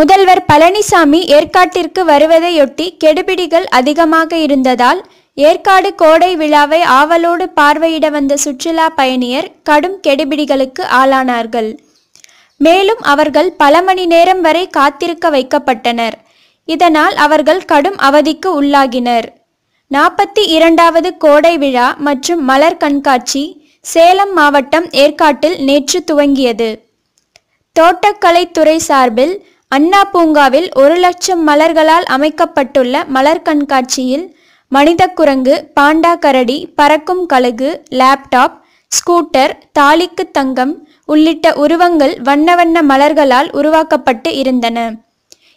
முதல்வர் பழனிசாமி ஏற்காட்டிற்கு வருவதையொட்டி கெடுபிடிகள் அதிகமாக இருந்ததால் ஏற்காடு கோடை விழாவை ஆவலோடு பார்வையிட வந்த சுற்றுலா பயணியர் கடும் கெடுபிடிகளுக்கு ஆளானார்கள். மேலும் அவர்கள் பல மணி நேரம் வரை காத்திருக்க வைக்கப்பட்டனர். இதனால் அவர்கள் கடும் அவதிக்கு உள்ளாகினர். நாற்பத்தி இரண்டாவது கோடை விழா மற்றும் மலர் கண்காட்சி சேலம் மாவட்டம் ஏற்காட்டில் நேற்று துவங்கியது. தோட்டக்கலைத்துறை சார்பில் அண்ணா பூங்காவில் ஒரு லட்சம் மலர்களால் அமைக்கப்பட்டுள்ள மலர் கண்காட்சியில் மனித குரங்கு பாண்டா கரடி பறக்கும் கழுகு லேப்டாப் ஸ்கூட்டர் தாலிக்கு தங்கம் உள்ளிட்ட உருவங்கள் வண்ண வண்ண மலர்களால் உருவாக்கப்பட்டு இருந்தன.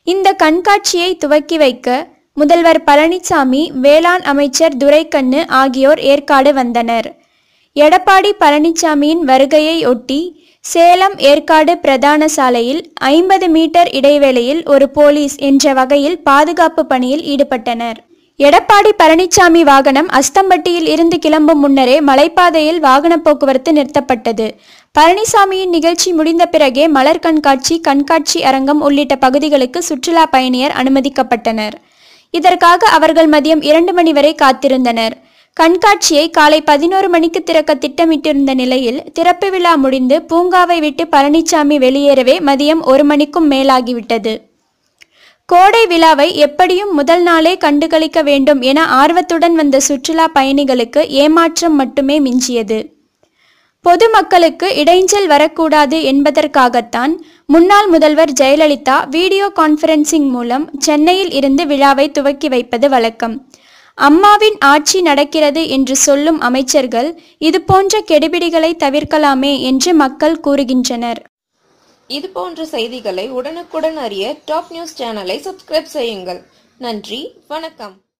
இந்த கண்காட்சியை துவக்கி வைக்க முதல்வர் பழனிசாமி வேளாண் அமைச்சர் துரைக்கண்ணு ஆகியோர் ஏற்காடு வந்தனர். எடப்பாடி பழனிசாமியின் வருகையை ஒட்டி சேலம் ஏற்காடு பிரதான சாலையில் ஐம்பது மீட்டர் இடைவேளையில் ஒரு போலீஸ் என்ற வகையில் பாதுகாப்பு பணியில் ஈடுபட்டனர். எடப்பாடி பழனிசாமி வாகனம் அஸ்தம்பட்டியில் இருந்து கிளம்பும் முன்னரே மலைப்பாதையில் வாகன போக்குவரத்து நிறுத்தப்பட்டது. பழனிசாமியின் நிகழ்ச்சி முடிந்த பிறகே மலர் கண்காட்சி கண்காட்சி அரங்கம் உள்ளிட்ட பகுதிகளுக்கு சுற்றுலா பயணியர் அனுமதிக்கப்பட்டனர். இதற்காக அவர்கள் மதியம் இரண்டு மணி வரை காத்திருந்தனர். கண்காட்சியை காலை பதினோரு மணிக்கு திறக்க திட்டமிட்டிருந்த நிலையில் திறப்பு விழா முடிந்து பூங்காவை விட்டு பழனிசாமி வெளியேறவே மதியம் ஒரு மணிக்கும் மேலாகிவிட்டது. கோடை விழாவை எப்படியும் முதல் நாளே கண்டுகளிக்க வேண்டும் என ஆர்வத்துடன் வந்த சுற்றுலா பயணிகளுக்கு ஏமாற்றம் மட்டுமே மிஞ்சியது. பொதுமக்களுக்கு இடைஞ்சல் வரக்கூடாது என்பதற்காகத்தான் முன்னாள் முதல்வர் ஜெயலலிதா வீடியோ கான்ஃபரன்சிங் மூலம் சென்னையில் இருந்து விழாவை துவக்கி வைப்பது வழக்கம். அம்மாவின் ஆட்சி நடக்கிறது என்று சொல்லும் அமைச்சர்கள் இதுபோன்ற கெடுபிடிகளை தவிர்க்கலாமே என்று மக்கள் கூறுகின்றனர். இது போன்ற செய்திகளை உடனுக்குடன் அறிய டாப் நியூஸ் சேனலை சப்ஸ்கிரைப் செய்யுங்கள். நன்றி வணக்கம்.